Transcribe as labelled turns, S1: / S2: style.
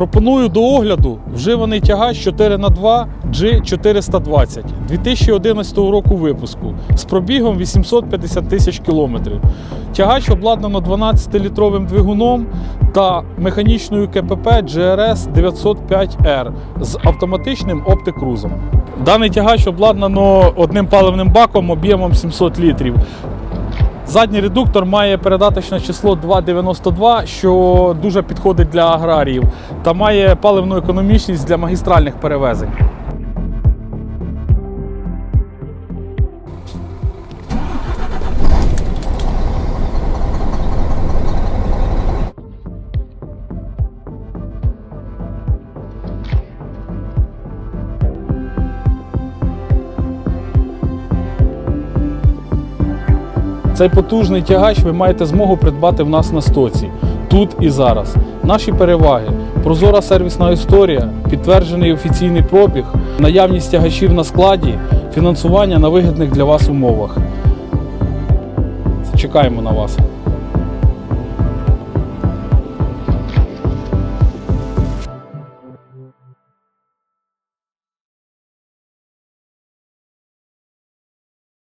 S1: Пропоную до огляду вживаний тягач 4х2 G420 2011 року випуску з пробігом 850 тисяч кілометрів. Тягач обладнано 12-літровим двигуном та механічною КПП GRS 905R з автоматичним оптикрузом. Даний тягач обладнано одним паливним баком об'ємом 700 літрів. Задній редуктор має передаточне число 2,92, що дуже підходить для аграріїв, та має паливну економічність для магістральних перевезень. Цей потужний тягач ви маєте змогу придбати в нас на стоці, тут і зараз. Наші переваги: прозора сервісна історія, підтверджений офіційний пробіг, наявність тягачів на складі, фінансування на вигідних для вас умовах. Чекаємо на вас.